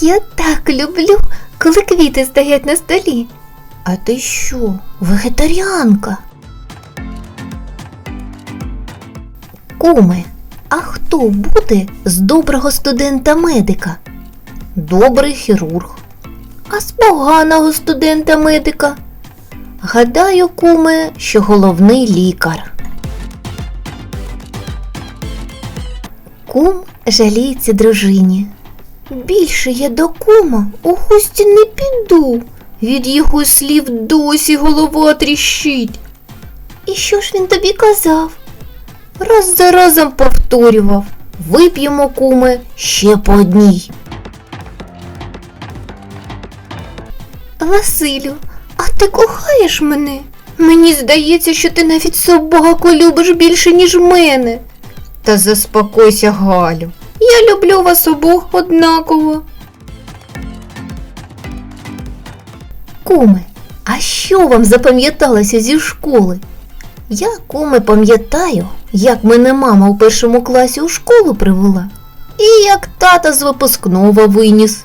Я так люблю, коли квіти стоять на столі. А ти що, вегетаріанка? Куме, а хто буде з доброго студента-медика? Добрий хірург. А з поганого студента-медика? Гадаю, куме, що головний лікар. Кум жаліється дружині. Більше я до кума у гості не піду. Від його слів досі голова тріщить. І що ж він тобі казав? Раз за разом повторював. Вип'ємо, куме, ще по одній. Василю, а ти кохаєш мене? Мені здається, що ти навіть собаку любиш більше, ніж мене. Та заспокойся, Галю. Люблю вас обох однаково. Куме, а що вам запам'яталося зі школи? Я, куме, пам'ятаю, як мене мама у першому класі у школу привела, і як тата з випускного виніс.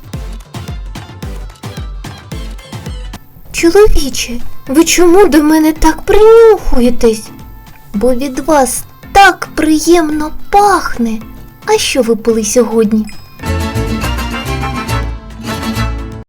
Чоловіче, ви чому до мене так принюхуєтесь? Бо від вас так приємно пахне. А що ви пили сьогодні?